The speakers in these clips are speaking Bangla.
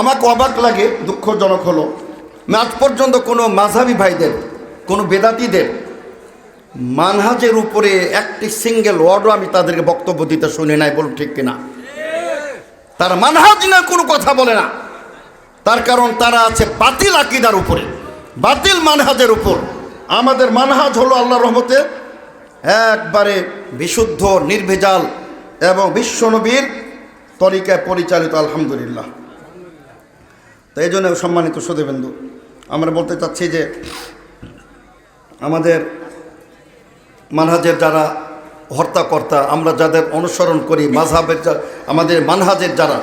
আমাকে অবাক লাগে, দুঃখজনক হলো। আজ পর্যন্ত কোনো মাঝাবি ভাইদের, কোনো বেদাতিদের মানহাজের উপরে একটি সিঙ্গেল ওয়ার্ডও আমি তাদেরকে বক্তব্য দিতে শুনি নাই, বলুন ঠিক কিনা? তারা মানহাজ না কোনো কথা বলে না। তার কারণ তারা আছে বাতিল আকিদার উপরে, বাতিল মানহাজের উপর। আমাদের মানহাজ হলো আল্লাহ রহমতে একবারে বিশুদ্ধ, নির্ভেজাল এবং বিশ্বনবীর তরিকায় পরিচালিত, আলহামদুলিল্লাহ। তো এই জন্য সম্মানিত সুদেবেন্দু আমরা বলতে চাচ্ছি যে আমাদের মানহাজের যারা হর্তাকর্তা, আমরা যাদের অনুসরণ করি, মাঝহাবের যা- আমাদের মানহাজের যারা,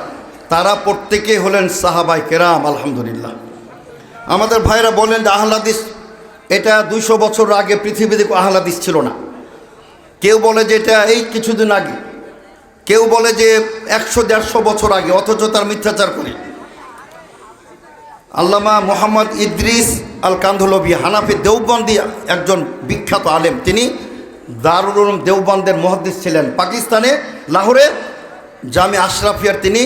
তারা প্রত্যেকে হলেন সাহাবাই কেরাম, আলহামদুলিল্লাহ। আমাদের ভাইরা বলেন যে আহলাদিস, এটা দুইশো বছর আগে পৃথিবীতে আহলাদিস ছিল না। কেউ বলে যে এটা এই কিছুদিন আগে, কেউ বলে যে একশো দেড়শো বছর আগে, অথচ তার মিথ্যাচার করে। আল্লামা মোহাম্মদ ইদ্রিস আল কান্ধলবি হানাফি দেওবন্দি একজন বিখ্যাত আলেম। তিনি দারুল দেওবন্দের মহাদ্দিস ছিলেন। পাকিস্তানে, লাহোরে জামে আশরাফিয়ার তিনি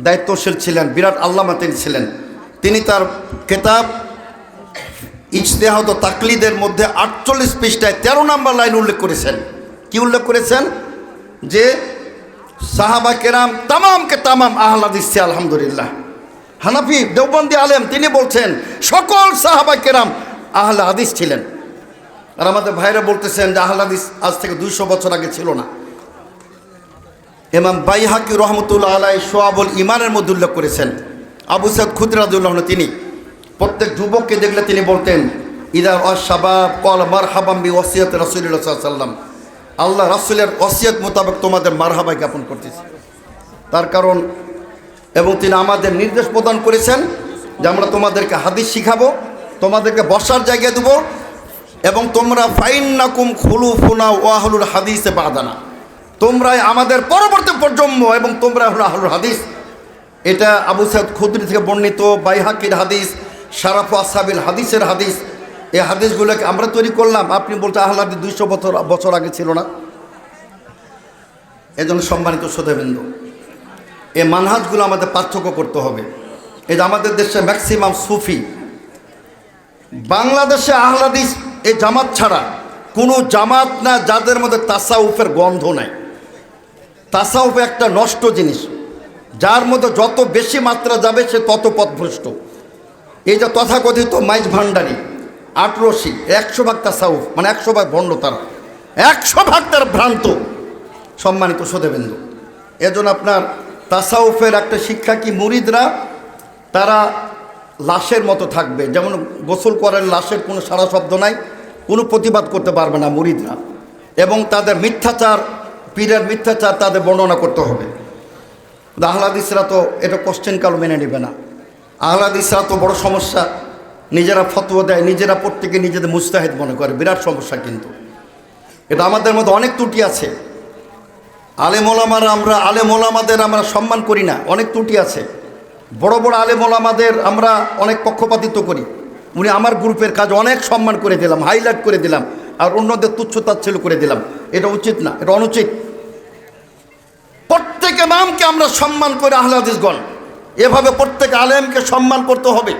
দায়িত্বশীল ছিলেন, বিরাট আল্লামা তিনি ছিলেন। তিনি তার কেতাব ইজতেহাদ তাকলিদের মধ্যে আটচল্লিশ পৃষ্ঠায় তেরো নম্বর লাইন উল্লেখ করেছেন। কি উল্লেখ করেছেন? যে সাহাবা কেরাম তামামকে তামাম আহ্লা দিচ্ছে, আলহামদুলিল্লাহ। হানাফি, দেওবন্দি আলেম, তিনি বলছেন, সকল সাহাবা কেরাম আহলা হাদিস ছিলেন। আর আমাদের ভাইরা বলতেছেন যে আহলা হাদিস আজ থেকে দুইশো বছর আগে ছিল না। এমাম বাইহাকি রহমতুল্লাহ আলাই সোয়াবুল ইমানের মধ্যে উল্লেখ করেছেন। আবু সৈয়দ খুদরাজুল্লাহ তিনি প্রত্যেক যুবককে দেখলে তিনি বলতেন ইদার অশাবাব কল মার হাবাম্বি ওসিয়ত রসুল্লাহ সাল্লাম আল্লাহ রাসুলের ওসিয়ত মোতাবেক তোমাদের মারহাবাই জ্ঞাপন করতেছে। তার কারণ এবং তিনি আমাদের নির্দেশ প্রদান করেছেন যে আমরা তোমাদেরকে হাদিস শিখাবো, তোমাদেরকে বসার জায়গা দেবো এবং তোমরা ফাইন নাকুম খুলু ফুনা ওয়াহলুল হাদিসে বাদানা। তোমরা আমাদের পরবর্তী প্রজন্ম এবং তোমরা হলো আহলুল হাদিস। এটা আবু সাইদ খুদ্রি থেকে বর্ণিত বাইহাকির হাদিস, শারাফ আসাবিল হাদিসের হাদিস। এই হাদিসগুলোকে আমরা তৈরি করলাম। আপনি বলছেন আহ্লাদি দুইশো বছর বছর আগে ছিল না। এজন্য সম্মানিত শ্রোতাবৃন্দ এই মানহাজগুলো আমাদের পার্থক্য করতে হবে। এই যে আমাদের দেশে ম্যাক্সিমাম সুফি। বাংলাদেশে আহলাদিস এই জামাত ছাড়া কোনো জামাত না যাদের মধ্যে তাসাউফের গন্ধ নাই। তাসাউফ একটা নষ্ট জিনিস। যার মধ্যে যত বেশি মাত্রা যাবে সে তত পথভ্রষ্ট। এই যে তথাকথিত মাইজ ভান্ডারি, আটরশি, একশো ভাগ তাসাউফ মানে একশো ভাগ ভণ্ড তারা। একশো ভাগ তার ভ্রান্ত। সম্মানিত সদেবেন্দু এজন্য আপনার তাসাউফের একটা শিক্ষা কি? মুরিদরা তারা লাশের মতো থাকবে। যেমন গোসল করেন, লাশের কোনো সারা শব্দ নাই, কোনো প্রতিবাদ করতে পারবে না মুরিদরা। এবং তাদের মিথ্যাচার, পীরের মিথ্যাচার তাদের বর্ণনা করতে হবে। আহলাদিসরা তো এটা কোশ্চেন কাল মেনে নেবে না। আহলাদিসরা তো বড় সমস্যা। নিজেরা ফতোয়া দেয়, নিজেরা প্রত্যেকে নিজেদের মুস্তাহিদ মনে করে। বিরাট সমস্যা কিন্তু। এটা আমাদের মধ্যে অনেক ত্রুটি আছে। আলেম ওলামার আমরা আলেম ওলামাদের আমরা সম্মান করি না, অনেক ত্রুটি আছে। বড় বড় আলেম ওলামাদের আমরা অনেক পক্ষপাতিত্ব করি। উনি আমার গ্রুপের কাজ অনেক সম্মান করে দিলাম, হাইলাইট করে দিলাম, আর অন্যদের তুচ্ছ তাচ্ছিল্য করে দিলাম। এটা উচিত না, এটা অনুচিত। প্রত্যেক ইমামকে আমরা সম্মান করে আহলাদিসগণ এভাবে প্রত্যেক আলেমকে সম্মান করতে হবে।